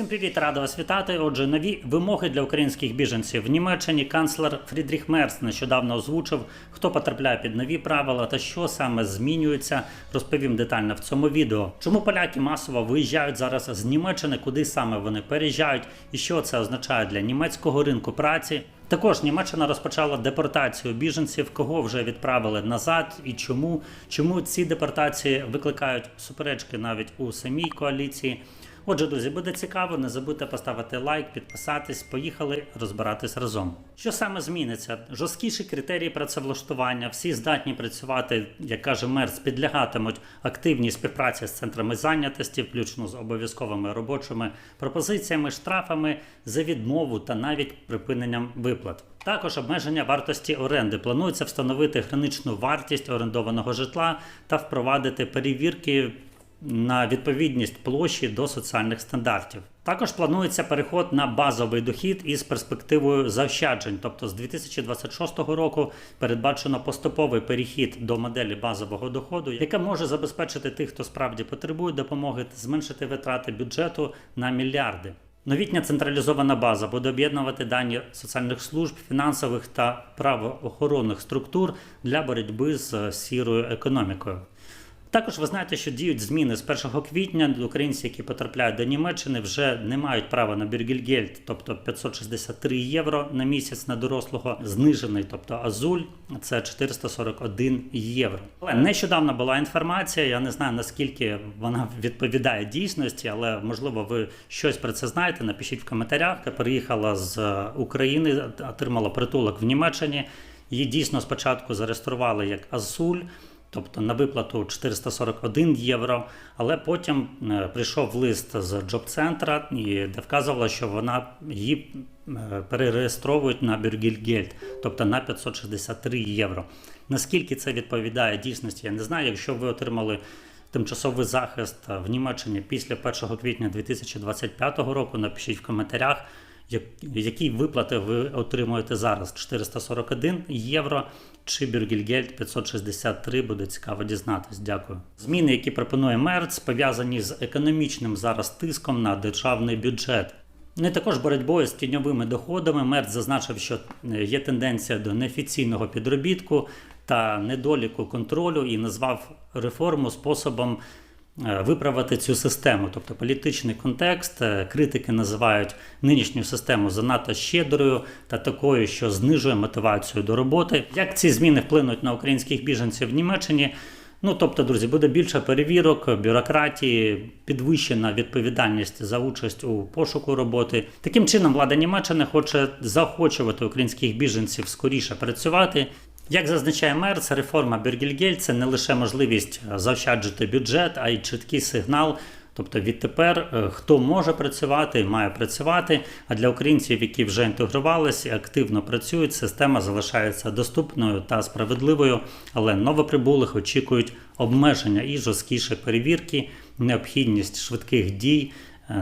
Всім привіт, рада вас вітати. Отже, нові вимоги для українських біженців в Німеччині канцлер Фрідріх Мерц нещодавно озвучив, хто потрапляє під нові правила та що саме змінюється. Розповім детально в цьому відео. Чому поляки масово виїжджають зараз з Німеччини, куди саме вони переїжджають, і що це означає для німецького ринку праці. Також Німеччина розпочала депортацію біженців, кого вже відправили назад, і чому, чому ці депортації викликають суперечки навіть у самій коаліції. Отже, друзі, буде цікаво. Не забудьте поставити лайк, підписатись. Поїхали розбиратись разом. Що саме зміниться? Жорсткіші критерії працевлаштування. Всі здатні працювати, як каже Мерц, підлягатимуть активній співпраці з центрами зайнятості, включно з обов'язковими робочими пропозиціями, штрафами за відмову та навіть припиненням виплат. Також обмеження вартості оренди планується встановити граничну вартість орендованого житла та впровадити перевірки на відповідність площі до соціальних стандартів. Також планується переход на базовий дохід із перспективою заощаджень. Тобто з 2026 року передбачено поступовий перехід до моделі базового доходу, яка може забезпечити тих, хто справді потребує допомоги, зменшити витрати бюджету на мільярди. Новітня централізована база буде об'єднувати дані соціальних служб, фінансових та правоохоронних структур для боротьби з сірою економікою. Також ви знаєте, що діють зміни з 1 квітня. Українці, які потрапляють до Німеччини, вже не мають права на Бюргельгельд, тобто 563 євро на місяць на дорослого, знижений, тобто Азуль, це 441 євро. Але нещодавно була інформація. Я не знаю наскільки вона відповідає дійсності, але можливо ви щось про це знаєте. Напишіть в коментарях. Я Приїхала з України, отримала притулок в Німеччині. Її дійсно спочатку зареєстрували як Азуль тобто на виплату 441 євро. Але потім е, прийшов лист з джоб-центра, де вказувало, що вона її е, перереєстровують на Бюргельгельд, тобто на 563 євро. Наскільки це відповідає дійсності, я не знаю. Якщо ви отримали тимчасовий захист в Німеччині після 1 квітня 2025 року, напишіть в коментарях. Які виплати ви отримуєте зараз? 441 євро чи Бюргельгельд 563, буде цікаво дізнатись. Дякую. Зміни, які пропонує Мерц, пов'язані з економічним зараз тиском на державний бюджет. Не також боротьбою з тіньовими доходами. Мерц зазначив, що є тенденція до неофіційного підробітку та недоліку контролю і назвав реформу способом. Е, виправити цю систему, тобто політичний контекст, е, критики називають нинішню систему занадто щедрою та такою, що знижує мотивацію до роботи. Як ці зміни вплинуть на українських біженців в Німеччині? Ну тобто, друзі, буде більше перевірок, бюрократії, підвищена відповідальність за участь у пошуку роботи. Таким чином, влада Німеччини хоче заохочувати українських біженців скоріше працювати як зазначає Мерц, реформа Бюргельгель це не лише можливість заощаджити бюджет, а й чіткий сигнал. Тобто відтепер е, хто може працювати, має працювати. А для українців, які вже інтегрувалися і активно працюють, система залишається доступною та справедливою, але новоприбулих очікують обмеження і жорсткіші перевірки, необхідність швидких дій.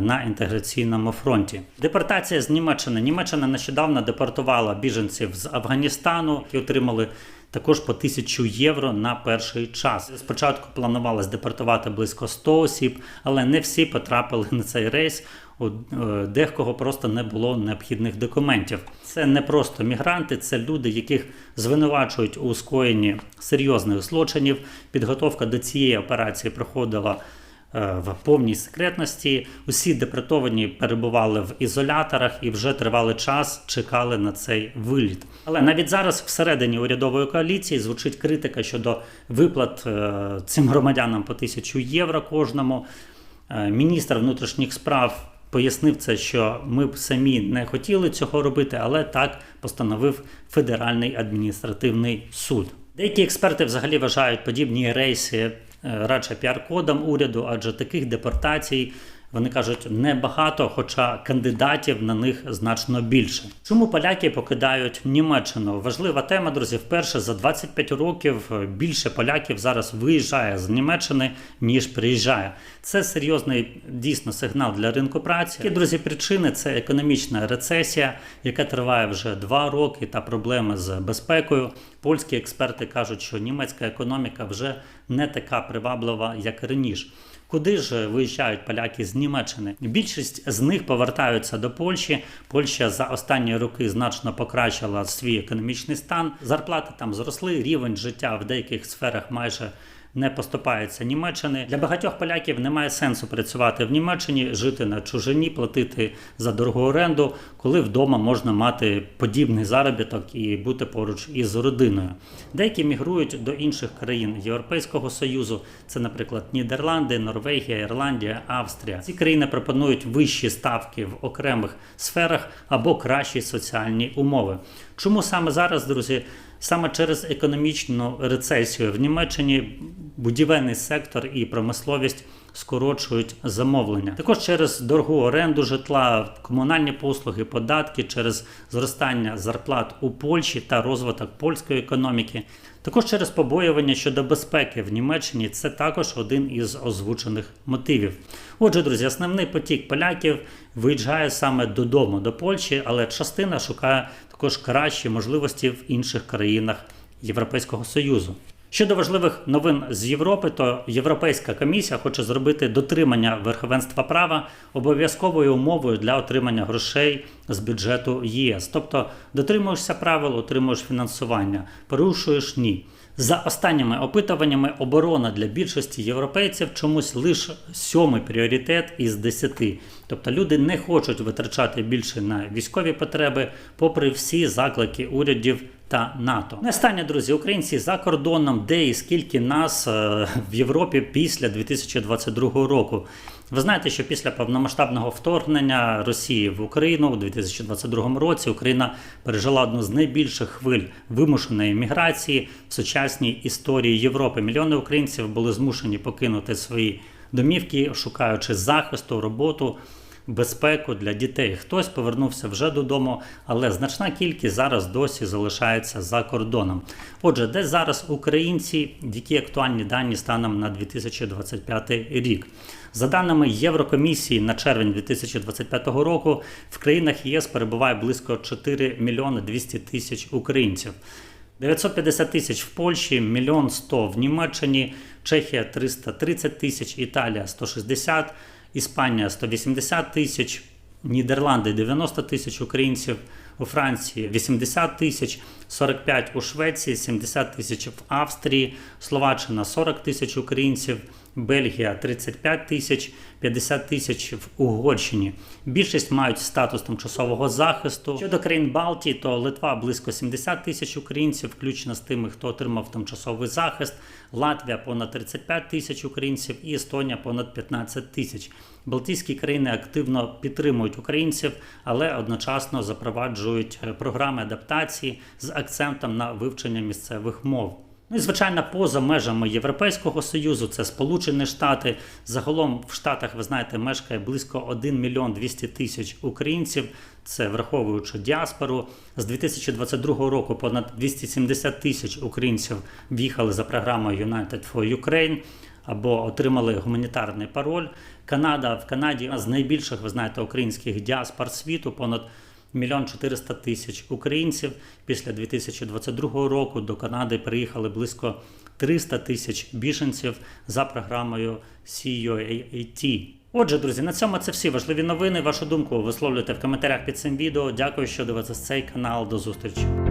На інтеграційному фронті. Депортація з Німеччини. Німеччина нещодавно депортувала біженців з Афганістану, які отримали також по тисячу євро на перший час. Спочатку планувалось депортувати близько 100 осіб, але не всі потрапили на цей рейс. У е, декого просто не було необхідних документів. Це не просто мігранти, це люди, яких звинувачують у скоєнні серйозних злочинів. Підготовка до цієї операції проходила в повній секретності. Усі депортовані перебували в ізоляторах і вже тривалий час чекали на цей виліт. Але навіть зараз всередині урядової коаліції звучить критика щодо виплат е, цим громадянам по тисячу євро кожному. Е, міністр внутрішніх справ. Пояснив це, що ми б самі не хотіли цього робити, але так постановив Федеральний адміністративний суд. Деякі експерти взагалі вважають подібні рейси Е, радше піар-кодом уряду, адже таких депортацій. Вони кажуть небагато, хоча кандидатів на них значно більше. Чому поляки покидають Німеччину? Важлива тема, друзі. Вперше за 25 років більше поляків зараз виїжджає з Німеччини ніж приїжджає. Це серйозний дійсно сигнал для ринку праці. І, друзі, причини це економічна рецесія, яка триває вже два роки, та проблеми з безпекою. Польські експерти кажуть, що німецька економіка вже не така приваблива, як раніше. Куди ж виїжджають поляки з Німеччини? Більшість з них повертаються до Польщі. Польща за останні роки значно покращила свій економічний стан. Зарплати там зросли, рівень життя в деяких сферах майже не поступається Німеччини. Для багатьох поляків немає сенсу працювати в Німеччині, жити на чужині, платити за дорогу оренду, коли вдома можна мати подібний заробіток і бути поруч із родиною. Деякі мігрують до інших країн Європейського союзу. Це, наприклад, Нідерланди, Норвегія, Ірландія, Австрія. Ці країни пропонують вищі ставки в окремих сферах або кращі соціальні умови. Чому саме зараз, друзі? Саме через економічну рецесію в Німеччині будівельний сектор і промисловість скорочують замовлення. Також через дорогу оренду житла, комунальні послуги, податки, через зростання зарплат у Польщі та розвиток польської економіки. Також через побоювання щодо безпеки в Німеччині це також один із озвучених мотивів. Отже, друзі, основний потік поляків виїжджає саме додому до Польщі, але частина шукає також кращі можливості в інших країнах Європейського Союзу. Щодо важливих новин з Європи, то Європейська комісія хоче зробити дотримання верховенства права обов'язковою умовою для отримання грошей з бюджету ЄС. Тобто дотримуєшся правил, отримуєш фінансування, порушуєш ні. За останніми опитуваннями, оборона для більшості європейців чомусь лише сьомий пріоритет із десяти. Тобто люди не хочуть витрачати більше на військові потреби, попри всі заклики урядів та НАТО. Не останнє, друзі, українці за кордоном, де і скільки нас е, в Європі після 2022 року. Ви знаєте, що після повномасштабного вторгнення Росії в Україну у 2022 році Україна пережила одну з найбільших хвиль вимушеної міграції в сучасній історії Європи. Мільйони українців були змушені покинути свої домівки, шукаючи захисту, роботу. Безпеку для дітей. Хтось повернувся вже додому, але значна кількість зараз досі залишається за кордоном. Отже, де зараз українці, які актуальні дані станом на 2025 рік. За даними Єврокомісії на червень 2025 року, в країнах ЄС перебуває близько 4 мільйони 200 тисяч українців. 950 тисяч в Польщі, мільйон 100 в Німеччині, Чехія 330 тисяч, Італія 160, Іспанія 180 тисяч, Нідерланди 90 тисяч українців, у Франції 80 тисяч, 45 у Швеції, 70 тисяч в Австрії, Словаччина 40 тисяч українців, Бельгія 35 тисяч, 50 тисяч в Угорщині. Більшість мають статус тимчасового захисту. Щодо країн Балтії, то Литва близько 70 тисяч українців, включно з тими, хто отримав тимчасовий захист. Латвія понад 35 тисяч українців і Естонія понад 15 тисяч. Балтійські країни активно підтримують українців, але одночасно запроваджують е, програми адаптації з акцентом на вивчення місцевих мов. Ну і звичайно, поза межами Європейського союзу, це Сполучені Штати. Загалом в Штатах, ви знаєте, мешкає близько 1 мільйон 200 тисяч українців. Це враховуючи діаспору. З 2022 року понад 270 тисяч українців в'їхали за програмою United for Ukraine або отримали гуманітарний пароль. Канада в Канаді з найбільших, ви знаєте, українських діаспор світу, понад мільйон 400 тисяч українців. Після 2022 року до Канади приїхали близько 300 тисяч біженців за програмою CUAT. Отже, друзі, на цьому це всі важливі новини. Вашу думку висловлюйте в коментарях під цим відео. Дякую, що дивитесь цей канал. До зустрічі.